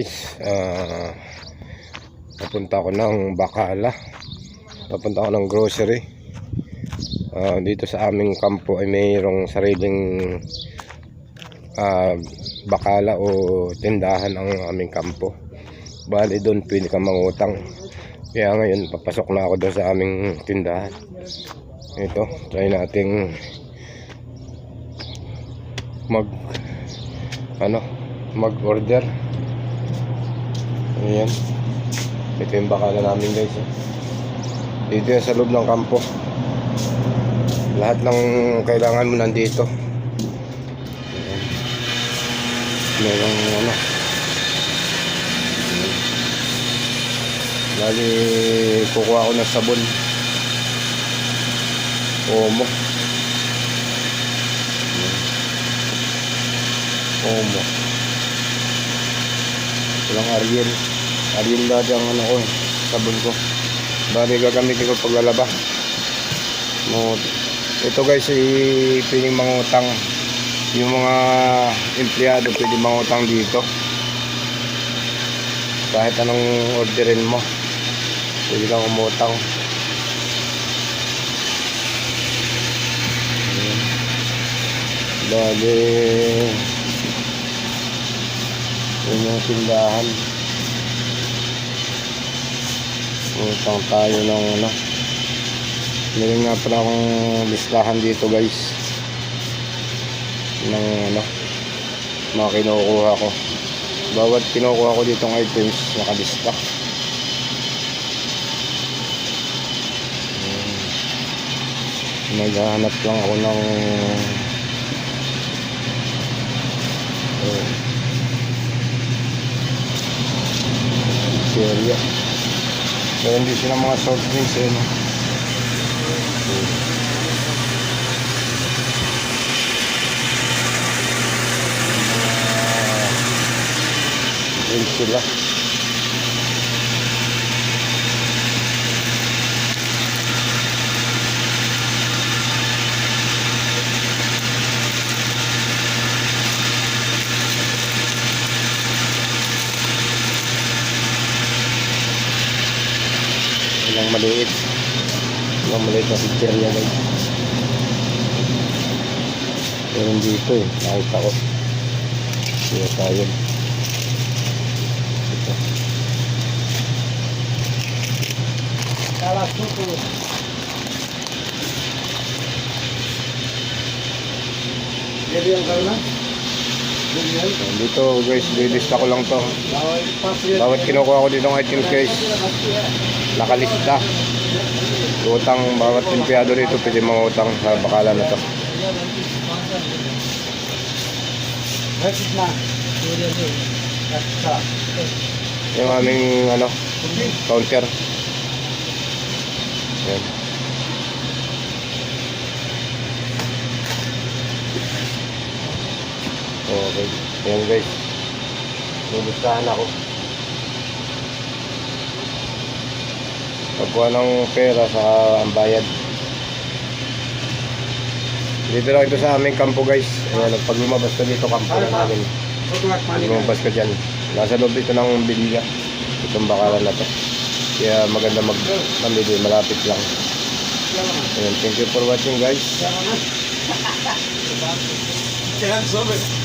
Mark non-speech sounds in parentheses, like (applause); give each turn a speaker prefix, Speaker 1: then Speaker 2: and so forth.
Speaker 1: guys. Ah, papunta ako ng Bacala. Papunta ako ng grocery. Ah, dito sa aming kampo ay mayroong sariling ah, Bacala o tindahan ang aming kampo. Bali doon pwede ka mangutang. Kaya ngayon papasok na ako doon sa aming tindahan. Ito, try nating mag ano mag-order. Ayan. Ito yung bakala namin guys. eh. Dito yan sa loob ng kampo. Lahat ng kailangan mo nandito. Ayan. Merong ano. Ayan. Lali kukuha ko ng sabon. Omo. Omo. Walang Ariel. Ariel dati ang ano ko eh, sabon ko. Bali gagamitin ko paglalaba. No, ito guys, eh, pwedeng mangutang. Yung mga empleyado pwedeng mangutang dito. Kahit anong orderin mo. Pwede kang umutang. Bali, yun yung tindahan. Utang tayo ng ano. Meron nga pala akong listahan dito guys. Ng ano. Mga kinukuha ko. Bawat kinukuha ko ditong items nakalista. Ayan. Naghahanap lang ako ng oh, Syria. Meron din sila mga soft drinks eh. No? Drinks sila. Ilang maliit. Ilang maliit na pizzeria guys. Meron dito eh. Nakita ko. Kaya tayo. Ito. Dito guys, lilista ko lang to. Bawat kinukuha ko dito ng items guys, nakalista. Utang, bawat empleyado dito pwede mga utang sa bakala na to. Yung aming ano, counter. Yan. Okay. Yan guys. Lulustahan ako. Pagkuha ng pera sa ang bayad. Dito lang ito sa aming kampo guys. Ayan, pag lumabas ka dito kampo na namin. Pag lumabas ka dyan. Nasa loob dito ng bilya. Itong bakalan na to. Kaya maganda mag mamili. Malapit lang. Ayan, thank you for watching guys.
Speaker 2: Kaya (laughs) sobe.